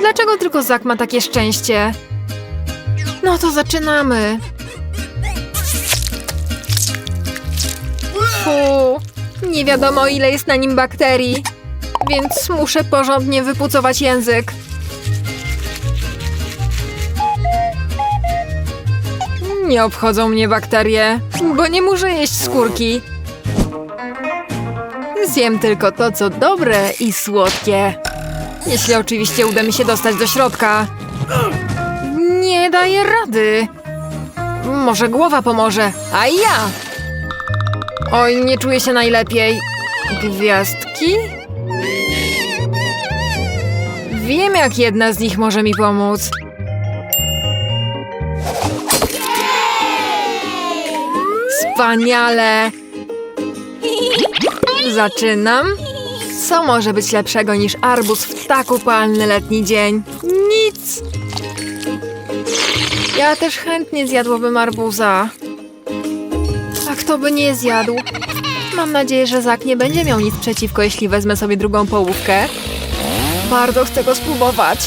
Dlaczego tylko Zak ma takie szczęście? No to zaczynamy. Fu, nie wiadomo ile jest na nim bakterii, więc muszę porządnie wypucować język. Nie obchodzą mnie bakterie, bo nie muszę jeść skórki. Zjem tylko to, co dobre i słodkie. Jeśli oczywiście uda mi się dostać do środka. Nie daję rady. Może głowa pomoże, a ja. Oj, nie czuję się najlepiej. Gwiazdki? Wiem, jak jedna z nich może mi pomóc. Wspaniale! Zaczynam. Co może być lepszego niż arbuz w tak upalny letni dzień? Nic! Ja też chętnie zjadłabym arbuza. A kto by nie zjadł? Mam nadzieję, że Zak nie będzie miał nic przeciwko, jeśli wezmę sobie drugą połówkę. Bardzo chcę go spróbować.